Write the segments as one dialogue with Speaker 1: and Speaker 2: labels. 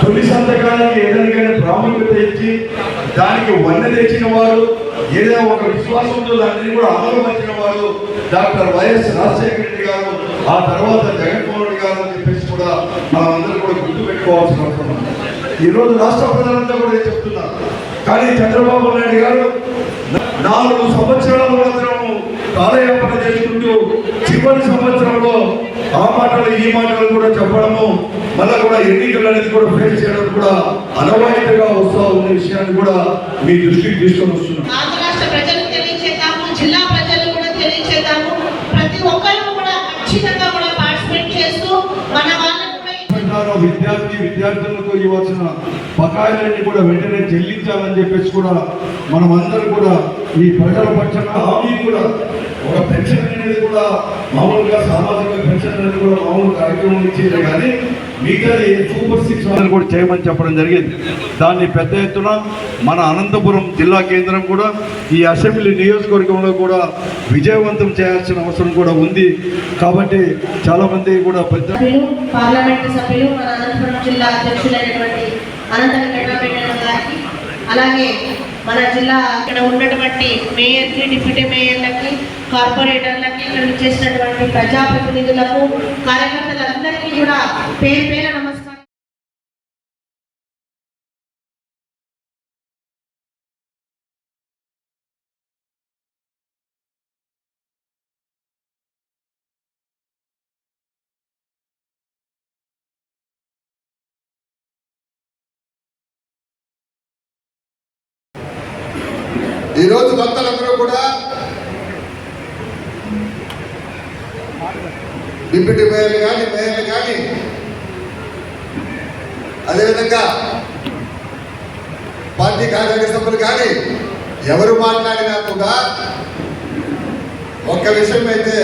Speaker 1: తొలి సంతకానికి ఏదైనా ప్రాముఖ్యత ఇచ్చి దానికి వన్న తెచ్చిన వారు ఏదైనా ఒక విశ్వాసంతో దానిని కూడా అమలుపరిచిన వారు డాక్టర్ వైఎస్ రాజశేఖర రెడ్డి గారు ఆ తర్వాత జగన్మోహన్ రెడ్డి గారు అని చెప్పేసి కూడా మనం అందరూ కూడా గుర్తు పెట్టుకోవాల్సిన అవసరం ఈరోజు రాష్ట్ర ప్రజలంతా కూడా ఇదే చెప్తున్నారు? కానీ చంద్రబాబు నాయుడు గారు నాలుగు సంవత్సరాల మాత్రం కాలయాపన చేసుకుంటూ చివరి సంవత్సరంలో ఆ మాటలు ఈ మాటలు కూడా చెప్పడము మళ్ళా కూడా ఎన్నికలు అనేది కూడా ఫేస్ చేయడం కూడా అనవాయితీగా వస్తూ ఉన్న విషయాన్ని కూడా మీ దృష్టికి తీసుకొని వస్తున్నాం.
Speaker 2: ఆంధ్ర రాష్ట్ర ప్రజలకు తెలియచేద్దాము జిల్లా ప్రజలకు కూడా తెలియచేద్దాము. ప్రతి ఒక్కరు కూడా ఖచ్చితంగా కూడా పార్టిసిపేట్ చేస్తూ మన వాళ్ళకు కూడా ఈ
Speaker 1: ప్రకారం విద్యార్థి విద్యార్థులకు ఇవ్వాల్సిన బకాయిలన్నీ కూడా వెంటనే చెల్లించాలని చెప్పేసి కూడా మనం అందరం కూడా ఈ ప్రజల పక్షాన హామీ కూడా ఒక పెన్షన్ అనేది కూడా మామూలుగా సామాజిక పెన్షన్ అనేది కూడా మామూలు కార్యక్రమం ఇచ్చేది కానీ మిగతాది సూపర్ సిక్స్ కూడా చేయమని చెప్పడం జరిగింది. దాన్ని పెద్ద ఎత్తున మన అనంతపురం జిల్లా కేంద్రం కూడా ఈ అసెంబ్లీ నియోజకవర్గంలో కూడా విజయవంతం చేయాల్సిన అవసరం కూడా ఉంది. కాబట్టి చాలామంది కూడా పెద్ద
Speaker 2: పార్లమెంట్ సభ్యులు మన అనంతపురం జిల్లా అధ్యక్షులైనటువంటి అనంత గారికి అలాగే మన జిల్లా ఇక్కడ ఉన్నటువంటి మేయర్కి డిప్యూటీ మేయర్లకి కార్పొరేటర్లకి ఇక్కడ చేసినటువంటి ప్రజాప్రతినిధులకు కార్యకర్తలందరికీ కూడా పేరు పేరు నమస్కారం.
Speaker 3: ఈరోజు భక్తులందరూ కూడా డిప్యూటీ మేయర్లు కానీ మేయర్లు కానీ అదేవిధంగా పార్టీ కార్యవర్గ సభ్యులు కానీ ఎవరు మాట్లాడినా కూడా ఒక్క విషయం అయితే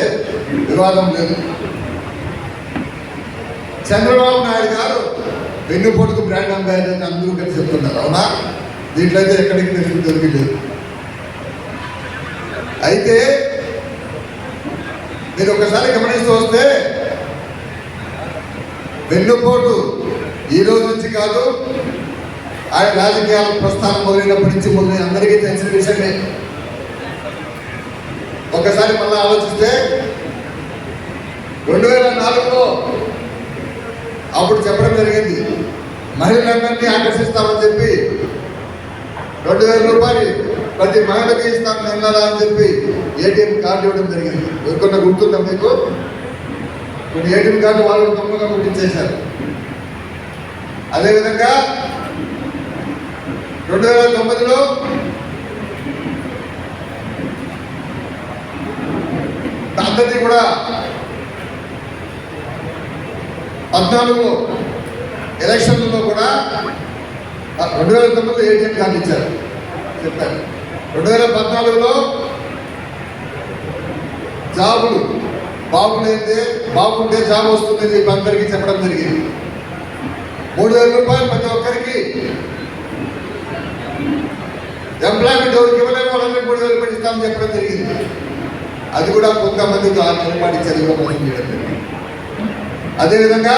Speaker 3: వివాదం లేదు. చంద్రబాబు నాయుడు గారు వెన్నుపోటుకు బ్రాండ్ అంబాసిడర్ అందరూ కలిసి చెప్తున్నారు అవునా? దీంట్లో అయితే ఎక్కడికి తెలిసి దొరికిలేదు అయితే మీరు ఒకసారి గమనిస్తూ వస్తే వెన్నుపోటు ఈ రోజు నుంచి కాదు ఆయన రాజకీయాల ప్రస్థానం మొదలైనప్పటి నుంచి మొదలైన అందరికీ తెలిసిన విషయమే. ఒకసారి మళ్ళీ ఆలోచిస్తే రెండు వేల నాలుగులో అప్పుడు చెప్పడం జరిగింది మహిళలందరినీ ఆకర్షిస్తామని చెప్పి రెండు వేల రూపాయలు ప్రతి మహిళకి ఇస్తాను నిన్నలా అని చెప్పి ఏటీఎం కార్డు ఇవ్వడం జరిగింది. ఎవరికన్నా గుర్తుందా మీకు? కొన్ని ఏటీఎం కార్డు వాళ్ళు తొమ్మిదిగా గుర్తించేశారు అదేవిధంగా రెండు వేల తొమ్మిదిలో అందరినీ కూడా పద్నాలుగు ఎలక్షన్లలో కూడా రెండు వేల తొమ్మిదిలో ఏటీఎం కార్డు ఇచ్చారు. చెప్పారు రెండు వేల పద్నాలుగులో జాబులు బాగుండేదే బాగుంటే జాబ్ వస్తుంది చెప్పి అందరికీ చెప్పడం జరిగింది. మూడు వేల రూపాయలు ప్రతి ఒక్కరికి ఎంప్లాయ్మెంట్ ఎవరికి ఇవ్వలేము వాళ్ళందరికీ మూడు వేలు రూపాయలు ఇస్తామని చెప్పడం జరిగింది. అది కూడా కొంతమందికి ఆ నిలబడి చదివి మోసం చేయడం జరిగింది. అదేవిధంగా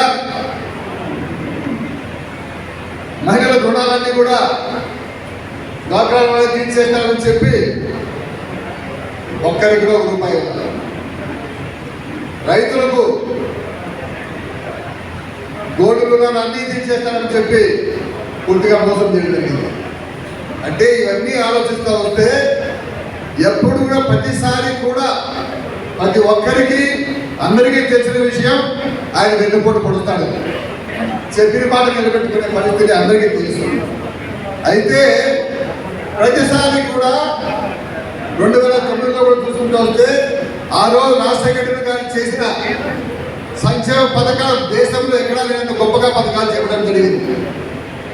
Speaker 3: మహిళల రుణాలన్నీ కూడా డాక్టర్ వాళ్ళకి చెప్పి ఒక్కరికి ఒక రూపాయి రైతులకు గోడులుగా రుణాలు అన్నీ తీర్చేస్తారని చెప్పి పూర్తిగా మోసం చేయడం అంటే ఇవన్నీ ఆలోచిస్తూ వస్తే ఎప్పుడు కూడా ప్రతిసారి కూడా ప్రతి ఒక్కరికి అందరికీ తెలిసిన విషయం ఆయన వెన్నుపోటు పడుతాడు చెప్పిన మాట నిలబెట్టుకునే పరిస్థితి అందరికీ తెలుసు. అయితే ప్రతిసారి కూడా రెండు వేల తొమ్మిదిలో కూడా చూసుకుంటూ వస్తే ఆ రోజు రాజశేఖర రెడ్డి గారు చేసిన సంక్షేమ పథకాలు దేశంలో ఎక్కడా లేనంత గొప్పగా పథకాలు చెప్పడం జరిగింది.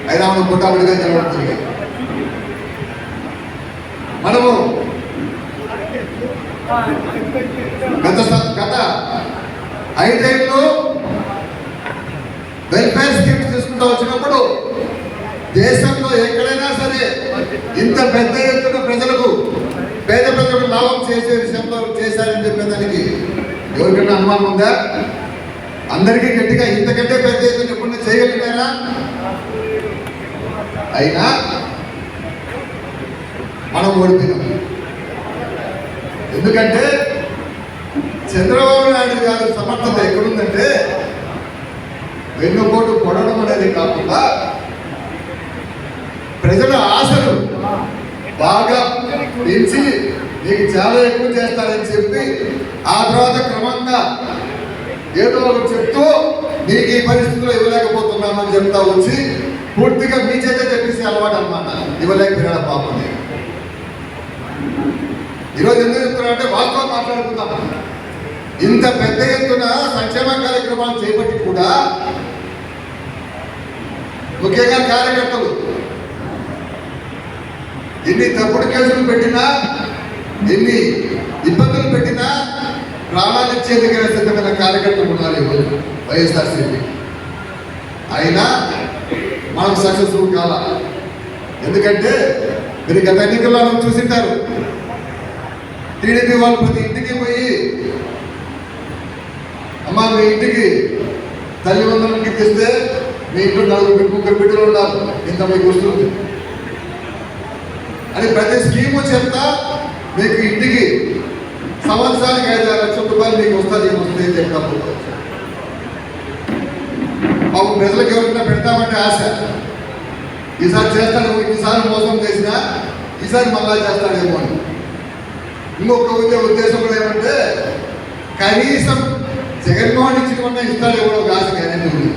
Speaker 3: అయినా మనం పుట్టాబడిగా జరగడం జరిగింది. మనము గత గత ఐదేళ్ళు వెల్ఫేర్ స్కీమ్స్ తీసుకుంటూ వచ్చినప్పుడు దేశంలో ఎక్కడైనా సరే ఇంత పెద్ద ఎత్తున ప్రజలకు పేద ప్రజలకు లాభం చేసే విషయంలో చేశారని చెప్పేదానికి ఎవరికైనా అనుమానం ఉందా? అందరికీ గట్టిగా ఇంతకంటే పెద్ద ఎత్తున ఎప్పుడు చేయగలిగారా? అయినా మనం ఓడిపోయినాం. ఎందుకంటే చంద్రబాబు నాయుడు గారి సమర్థత ఎక్కడుందంటే వెన్నుపోటు కొడడం అనేది కాకుండా ప్రజల ఆశలు బాగా పెంచి నీకు చాలా ఎక్కువ చేస్తానని చెప్పి ఆ తర్వాత క్రమంగా ఏదో ఒకటి చెప్తూ నీకు ఈ పరిస్థితుల్లో ఇవ్వలేకపోతున్నామని చెప్తా వచ్చి పూర్తిగా మీ చేత చెప్పేసి అలవాటు అనమాట ఇవ్వలేకపోయినాడు పాపం ఈరోజు ఎందుకు చెప్తున్నారంటే వాస్తవం మాట్లాడుకుందాం. ఇంత పెద్ద ఎత్తున సంక్షేమ కార్యక్రమాలు చేపట్టి కూడా ముఖ్యంగా కార్యకర్తలు ఎన్ని తప్పుడు కేసులు పెట్టినా ఎన్ని ఇబ్బందులు పెట్టినా ప్రాణాలు ఇచ్చేందుకైనా సిద్ధమైన కార్యకర్తలు ఉన్నారు ఈరోజు వైఎస్ఆర్సీపీ. అయినా మనం సక్సెస్ఫుల్ కాల? ఎందుకంటే మీరు గత ఎన్నికల్లో చూసింటారు. టీడీపీ వాళ్ళు ప్రతి ఇంటికి పోయి అమ్మ మీ ఇంటికి తల్లి తెస్తే మీ ఇంట్లో నలుగురు ముగ్గురు బిడ్డలు ఉన్నారు ఇంత మీకు వస్తుంది. అని ప్రతి స్కీము చెప్తా మీకు ఇంటికి సంవత్సరానికి ఐదు ఆరు లక్షల రూపాయలు మీకు వస్తుంది వస్తుంది చెప్తాము మాకు ప్రజలకు ఎవరికైనా పెడతామంటే ఆశ. ఈసారి చేస్తాను ఈసారి మోసం చేసినా ఈసారి మళ్ళా చేస్తాడేమో అని. ఇంకొక ఉద్దే ఉద్దేశం కూడా ఏమంటే కనీసం జగన్మోహన్ ఇచ్చినవన్నా ఇస్తాడేమో ఒక ఆశ గ్యారెంటీ ఉంది.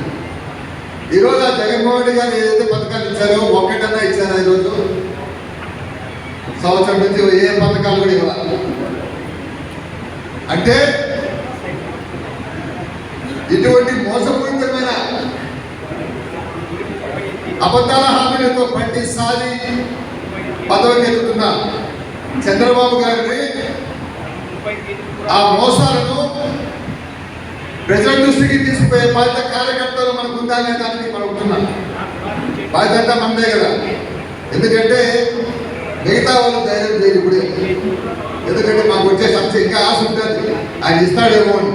Speaker 3: ఈరోజు ఆ జగన్మోహన్ రెడ్డి గారు ఏదైతే పథకాలు ఇచ్చారో ఒక్కటన్నా ఇచ్చారా ఈరోజు? సంవత్సరం నుంచి ఏ పథకాలు కూడా ఇవ్వాలి. అంటే ఇటువంటి మోసపూరితమైన అబద్ధాల హామీలతో ప్రతిసారి పదవికి ఎత్తుతున్న చంద్రబాబు గారిని ఆ మోసాలను ప్రజల దృష్టికి తీసుకుపోయే బాధ్యత కార్యకర్తలు మనకు ఉందా లేదా అని మనం ఉంటున్నాం. బాధ్యత మనదే కదా. ఎందుకంటే మిగతా వాళ్ళు ధైర్యం చేయరు ఇప్పుడే. ఎందుకంటే మాకు వచ్చే సమస్య ఇంకా ఆశ ఉంటుంది. ఆయన ఇస్తాడేమో అని.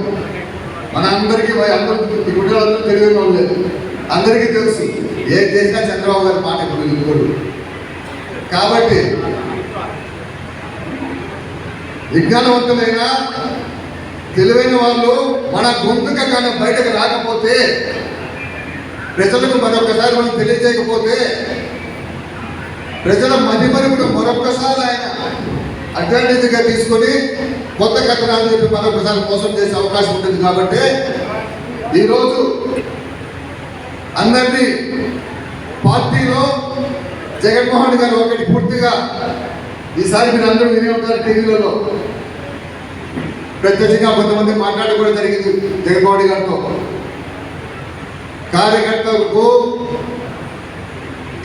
Speaker 3: మన అందరికీ అందరికీ గుడ్డలందరూ తెలియని వాళ్ళు లేదు. అందరికీ తెలుసు ఏం చేసినా చంద్రబాబు గారి మాట ఇప్పుడు ఇంకోడు కాబట్టి విజ్ఞానవంతులైన తెలివైన వాళ్ళు మన గొంతుక కానీ బయటకు రాకపోతే ప్రజలకు మరొకసారి మనం తెలియజేయకపోతే ప్రజల మదిమరుపును మరొకసారి ఆయన అడ్వాంటేజ్గా తీసుకొని కొత్త కథనాలు చెప్పి మరొకసారి మోసం చేసే అవకాశం ఉంటుంది కాబట్టి ఈరోజు అందరినీ పార్టీలో జగన్మోహన్ గారు ఒకటి పూర్తిగా ఈసారి మీరు అందరూ వినే ఉంటారు టీవీలలో. ప్రత్యక్షంగా కొంతమంది మాట్లాడడం కూడా జరిగింది జగన్మోహన్ గారితో. కార్యకర్తలకు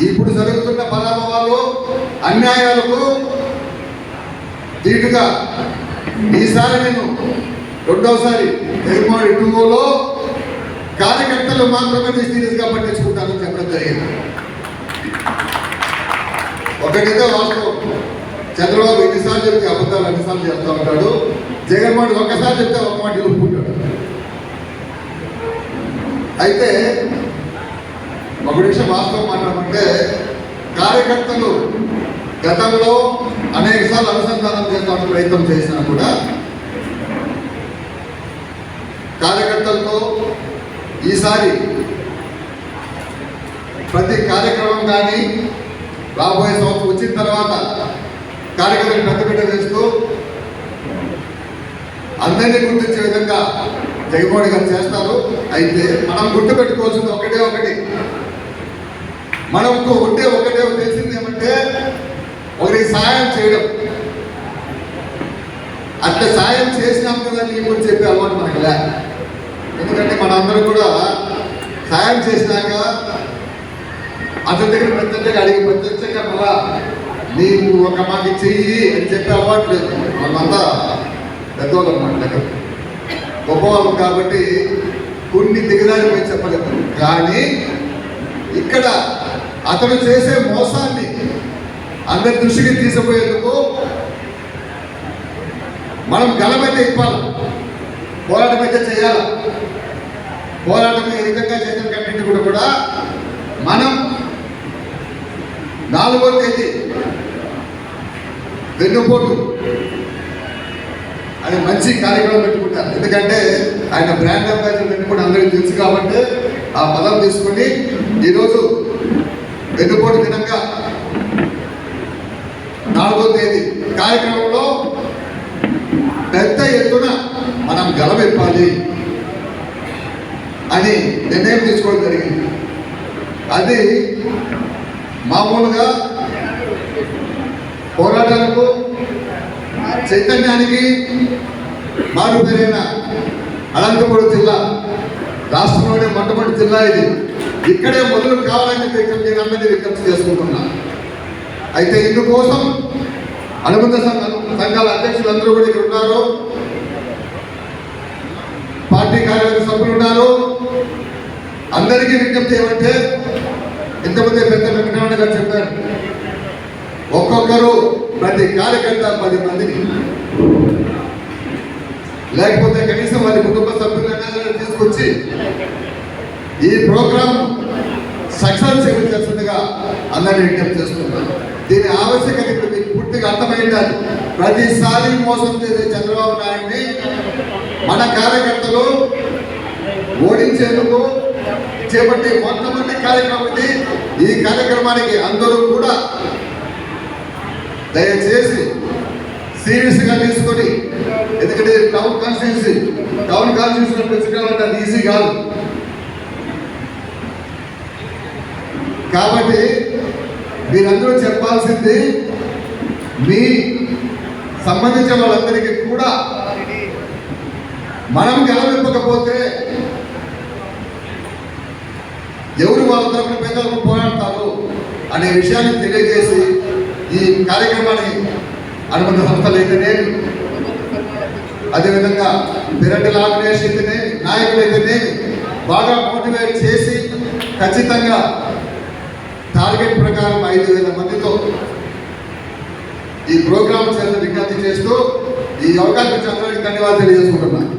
Speaker 3: ఇప్పుడు జరుగుతున్న పరాభవాలు అన్యాయాలకు దీటుగా. ఈసారి నేను రెండవసారి జగన్మోహన్ టూలో కార్యకర్తలు మాత్రమే సీరియస్గా పట్టించుకుంటానని చెప్పడం జరిగింది. ఒకటైతే వాస్తవం. చంద్రబాబు ఎన్నిసార్లు చెప్తే అబద్ధాలు అన్నిసార్లు చేస్తూ ఉంటాడు. జగన్మోహన్ ఒక్కసారి చెప్తే ఒక మాట ఒప్పుకుంటాడు అయితే ఒక నిమిషం వాస్తవం మాట్లాడమంటే కార్యకర్తలు గతంలో అనేక సార్లు అనుసంధానం చేస్తామని ప్రయత్నం చేసినా కూడా కార్యకర్తలతో ఈసారి ప్రతి కార్యక్రమం కానీ రాబోయే సంవత్సరం వచ్చిన తర్వాత కార్యక్రమం పెద్దపీట వేస్తూ అందరినీ గుర్తించే విధంగా జగన్మోహన్ గారు చేస్తారు. అయితే మనం గుర్తుపెట్టుకోవాల్సింది ఒకటే ఒకటి. మనకు ఉంటే ఒకటే తెలిసింది ఏమంటే ఒకరికి సాయం చేయడం. అట్లా సాయం చేసినాం కదా నీకు అని చెప్పే అలవాటు మనకి లే. ఎందుకంటే మనందరం కూడా సాయం చేసినాక అతని దగ్గర ప్రత్యక్షంగా అడిగి ప్రత్యక్షంగా మళ్ళా నీకు ఒక మాకు చెయ్యి అని చెప్పే అలవాటు లేదు. మనమంతా పెద్దవాళ్ళు అన్నమాట లెక్క గొప్పవాళ్ళం కాబట్టి కొన్ని దిగజారిపోయి చెప్పలేదు కానీ ఇక్కడ అతను చేసే మోసాన్ని అందరి దృష్టికి తీసుకుపోయేందుకు మనం గలమైతే ఇవ్వాలి. పోరాటం అయితే చేయాలి. పోరాటం ఏ విధంగా చేసిన కంటే కూడా మనం నాలుగో తేదీ వెన్నుపోటు. అని మంచి కార్యక్రమం పెట్టుకుంటారు. ఎందుకంటే ఆయన బ్రాండ్ అంబాసిడర్ పెట్టుకుంటే అందరికీ తెలుసు కాబట్టి ఆ పదం తీసుకుని ఈరోజు వెన్నుపోటు దినంగా నాలుగో తేదీ కార్యక్రమంలో పెద్ద ఎత్తున మనం గలమెప్పాలి అని నిర్ణయం తీసుకోవడం జరిగింది. అది మామూలుగా పోరాటాలకు చైతన్యానికి మారుపేరైన అనంతపురం జిల్లా రాష్ట్రంలోనే మొట్టమొదటి జిల్లా ఇది. ఇక్కడే మొదలు కావాలని ఇక్కడ నేను అన్నది విజ్ఞప్తి చేసుకుంటున్నా. అయితే ఇందుకోసం అనుబంధ సంఘాల అధ్యక్షులు అందరూ కూడా ఇక్కడ ఉన్నారు. పార్టీ కార్యవర్గ సభ్యులు ఉన్నారు. అందరికీ విజ్ఞప్తి ఏమంటే ఇంతమంది పెద్ద వెంకటరమణ గారు చెప్పారు. ఒక్కొక్కరు ప్రతి కార్యకర్త పది మందిని. లేకపోతే కనీసం వారి కుటుంబ సభ్యులైనా తీసుకొచ్చి ఈ ప్రోగ్రాం సక్సెస్ చేయాల్సిందిగా అందరినీ విజ్ఞప్తి చేస్తున్నాను. దీని ఆవశ్యకత ఇప్పుడు మీకు పూర్తిగా అర్థమైండాలి ప్రతిసారి మోసం చేసే చంద్రబాబు నాయుడిని మన కార్యకర్తలు ఓడించేందుకు చేపట్టే మొట్టమొదటి కార్యక్రమం ఇది. ఈ కార్యక్రమానికి అందరూ కూడా దయచేసి సీరియస్గా తీసుకొని ఎందుకంటే టౌన్ కాన్స్టిట్యూన్సీ టౌన్ కాన్స్టిట్యూన్సీ పెంచుకోవాలంటే అది ఈజీ కాదు. కాబట్టి మీరందరూ చెప్పాల్సింది మీ సంబంధించిన వాళ్ళందరికీ కూడా మనం గెలవింపకపోతే ఎవరు వాళ్ళ తరపున పేదలకు పోరాడతారు అనే విషయాన్ని తెలియజేసి ఈ కార్యక్రమాన్ని అనుబంధ సంస్థలు అయితేనే అదేవిధంగా పిరటి ఆర్గనైజేషన్ నాయకులైతేనే నాయకులు అయితేనే బాగా మోటివేట్ చేసి ఖచ్చితంగా టార్గెట్ ప్రకారం ఐదు వేల మందితో ఈ ప్రోగ్రామ్ చేత విజ్ఞప్తి చేస్తూ ఈ అవకాశం ఇచ్చిన ధన్యవాదాలు తెలియజేసుకుంటున్నాను.